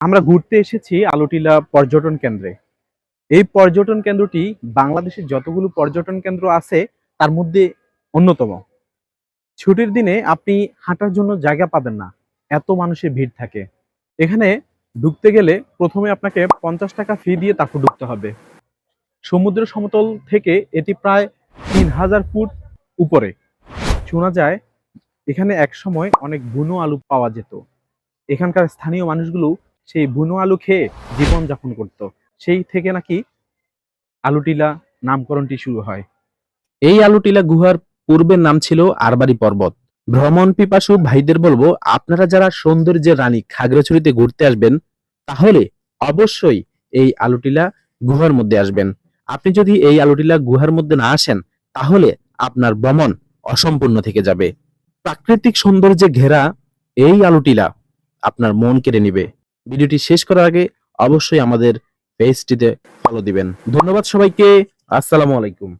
আমরা ঘুরতে এসেছি আলোটিলা পর্যটন কেন্দ্রে। এই পর্যটন কেন্দ্রটি বাংলাদেশের যতগুলো পর্যটন কেন্দ্র আছে, তার মধ্যে অন্যতম। ছুটির দিনে আপনি হাঁটার জন্য জায়গা পাবেন না, এত মানুষের ভিড় থাকে। এখানে ঢুকতে গেলে প্রথমে আপনাকে পঞ্চাশ টাকা ফি দিয়ে তারপর ঢুকতে হবে। সমুদ্র সমতল থেকে এটি প্রায় তিন হাজার ফুট উপরে। শোনা যায়, এখানে এক সময় অনেক বুনো আলু পাওয়া যেত। এখানকার স্থানীয় মানুষগুলো সেই বুনো আলু খেয়ে জীবন যাপন করত। সেই থেকে নাকি আলুটিলা নামকরণটি শুরু হয়। এই আলুটিলা গুহার পূর্বের নাম ছিল আরবারি পর্বত। ভ্রমণ পিপাসু ভাইদের বলব, আপনারা যারা সৌন্দর্যের রানী খাগড়াছড়িতে ঘুরতে আসবেন, তাহলে অবশ্যই এই আলুটিলা গুহার মধ্যে আসবেন। আপনি যদি এই আলুটিলা গুহার মধ্যে না আসেন, তাহলে আপনার ভ্রমণ অসম্পূর্ণ থেকে যাবে। প্রাকৃতিক সৌন্দর্যে ঘেরা এই আলুটিলা আপনার মন কেড়ে নিবে। ভিডিওটি শেষ করার আগে অবশ্যই আমাদের পেজটিতে ফলো দিবেন। ধন্যবাদ সবাইকে। আসসালামু আলাইকুম।